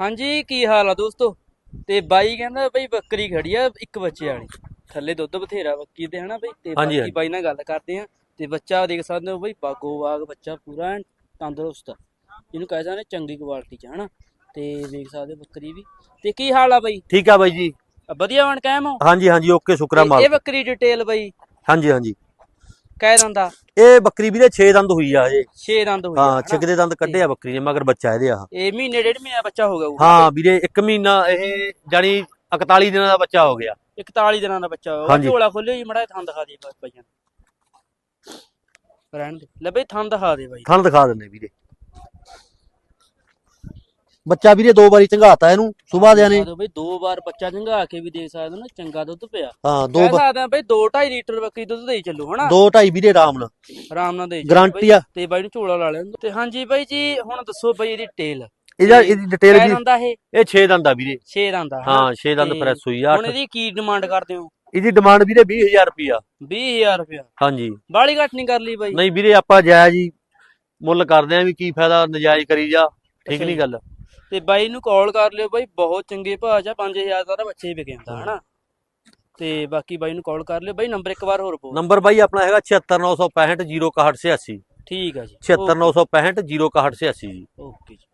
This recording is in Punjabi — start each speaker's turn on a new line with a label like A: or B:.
A: ਹਾਂਜੀ ਕੀ ਹਾਲ ਆ ਦੋਸਤੋ? ਤੇ ਬਾਈ ਕਹਿੰਦਾ ਬਈ ਬੱਕਰੀ ਖੜੀ ਆ ਇੱਕ ਬੱਚੇ ਵਾਲੀ। ਥੱਲੇ ਦੁੱਧ ਬਥੇਰਾ ਬੱਕੀ ਦੇ ਹਨਾ ਬਈ? ਤੇ
B: ਹਾਂਜੀ,
A: ਬਾਕੀ
B: ਹਾਂਜੀ।
A: ਬਾਈ ਨਾਲ ਗੱਲ ਕਰਦੇ ਆ। ਤੇ ਬੱਚਾ ਦੇਖ ਸਕਦੇ ਹੋ ਬਈ ਬਾਗੋ ਬਾਗ ਬੱਚਾ ਪੂਰਾ ਐਨ ਤੰਦਰੁਸਤ ਆ। ਜਿਹਨੂੰ ਕਹਿ ਸਕਦੇ ਚੰਗੀ ਕੁਆਲਿਟੀ ਚ ਹਨਾ? ਤੇ ਦੇਖ ਸਕਦੇ ਹੋ ਬੱਕਰੀ ਵੀ। ਤੇ ਕੀ ਹਾਲ ਆ ਬਈ?
B: ਠੀਕ ਆ ਬਾਈ ਜੀ।
A: ਵਧੀਆ ਵਣ ਕਾਇਮ ਹੋ?
B: ਹਾਂਜੀ ਹਾਂਜੀ ਓਕੇ ਸ਼ੁਕਰਾ
A: ਤੇ ਇਹ
B: ਮਾਲ
A: ਬੱਕਰੀ ਡਿਟੇਲ ਬਈ?
B: ਹਾਂਜੀ ਹਾਂਜੀ।
A: ਕਹਿ ਦਿੰਦਾ।
B: ਇਹ ਬੱਕਰੀ ਵੀਰੇ 6 ਦੰਦ ਹੋਈ ਆ ਇਹ
A: 6 ਦੰਦ ਹੋਈ ਆ,
B: ਹਾਂ? ਛਿਕ ਦੇ ਦੰਦ ਕੱਢੇ ਆ ਬੱਕਰੀ ਨੇ ਮਗਰ ਬੱਚਾ ਇਹਦੇ ਆ।
A: ਇਹ ਮਹੀਨੇ ਡੇਢ ਮਹੀਨਾ ਬੱਚਾ ਹੋ ਗਿਆ
B: ਹਾਂ ਵੀਰੇ 1 ਮਹੀਨਾ ਇਹ ਜਾਨੀ 41 ਦਿਨਾਂ ਦਾ ਬੱਚਾ ਹੋ ਗਿਆ।
A: 41 ਦਿਨਾਂ ਦਾ ਬੱਚਾ ਹੋਊਗਾ
B: ਹਾਂਜੀ।
A: ਝੋਲਾ ਖੋਲਿਓ ਜੀ ਮੜਾ ਥਾਂ ਦਿਖਾ ਦੇ ਬਸ ਭਾਈਆਂ ਰਹਿਣ ਦੇ। ਲੈ ਬਈ ਥਾਂ ਦਿਖਾ ਦੇ ਬਾਈ।
B: ਥਣ ਦਿਖਾ ਦਿੰਦੇ ਵੀਰੇ। ਬੱਚਾ ਵੀਰੇ ਦੋ ਵਾਰੀ ਚੰਗਾਤਾ ਇਹਨੂੰ ਸੁਬਾਹ ਦਿਆਂ ਨੇ।
A: ਬਈ ਦੋ ਵਾਰ ਬੱਚਾ ਝੰਗਾ ਕੇ ਵੀ ਦੇਖ ਸਕਦੇ ਹੋ ਨਾ ਚੰਗਾ ਦੁੱਧ ਪਿਆ।
B: ਹਾਂ ਦੋ
A: ਕਹਿ ਸਕਦੇ ਆ ਬਈ 2.5 ਲੀਟਰ ਬੱਕਰੀ ਦੁੱਧ ਦੇਈ ਚੱਲੋ ਹਨਾ?
B: ਦੋ ਢਾਈ ਵੀਰੇ ਆਰਾਮ ਨਾਲ।
A: ਆਰਾਮ ਨਾਲ ਦੇਈ ਚੱਲੋ
B: ਗਾਰੰਟੀ
A: ਬਈ।
B: ਆ।
A: ਤੇ ਬਾਈ ਨੂੰ ਝੋਲਾ ਲਾ ਲੈਣ ਦਿਓ। ਤੇ ਹਾਂਜੀ ਬਾਈ ਜੀ ਹੁਣ ਦੱਸੋ ਬਈ ਇਹਦੀ ਟੇਲ
B: ਇਹਦਾ ਇਹਦੀ ਡਿਟੇਲ ਵੀ
A: ਦਿੰਦਾ ਇਹ?
B: ਇਹ 6 ਦੰਦ ਆ ਵੀਰੇ।
A: 6 ਦੰਦਾ
B: ਹਾਂ 6 ਦੰਦ
A: ਤੇ
B: ਪ੍ਰੈਸ ਹੋਈ ਆ
A: ਹੁਣ ਇਹਦੀ ਕੀ ਡਿਮਾਂਡ ਕਰਦੇ ਹੋ?
B: ਇਹਦੀ ਡਿਮਾਂਡ ਵੀਰੇ 20000 ਰੁਪਿਆ
A: 20000 ਰੁਪਇਆ
B: ਹਾਂਜੀ।
A: ਬਾਲੀ ਘੱਟ ਨਹੀਂ ਕਰ ਲਈ ਬਾਈ।
B: ਨਹੀਂ ਵੀਰੇ ਆਪਾਂ ਜਾਇਜ਼ ਹੀ ਮੁੱਲ ਕਰਦੇ ਆਂ ਵੀ ਕੀ ਫਾਇਦਾ ਨਜਾਇਜ਼ ਕਰੀ ਜਾ। ਠੀਕ
A: ਅੱਛਾ
B: ਨਹੀਂ। ਗੱਲ।
A: ਤੇ ਬਾਈ ਨੂੰ ਕਾਲ ਕਰ ਲਿਓ ਬਾਈ ਬਹੁਤ ਚੰਗੇ ਭਾਅ ਚ ਆ, 5000 ਦਾ ਤਾਂ ਬੱਚੇ ਵਿਕ ਜਾਂਦਾ ਹਨਾ? ਤੇ ਬਾਕੀ ਬਾਈ ਨੂੰ ਕਾਲ ਕਰ ਲਿਓ ਬਾਈ ਨੰਬਰ ਇੱਕ ਵਾਰ ਹੋਰ ਬੋਲ।
B: ਨੰਬਰ ਬਾਈ ਆਪਣਾ ਹੈਗਾ 76965 06186
A: ਠੀਕ ਆ ਜੀ।
B: 76965 06186 ਜੀ।
A: ਓਕੇ ਜੀ।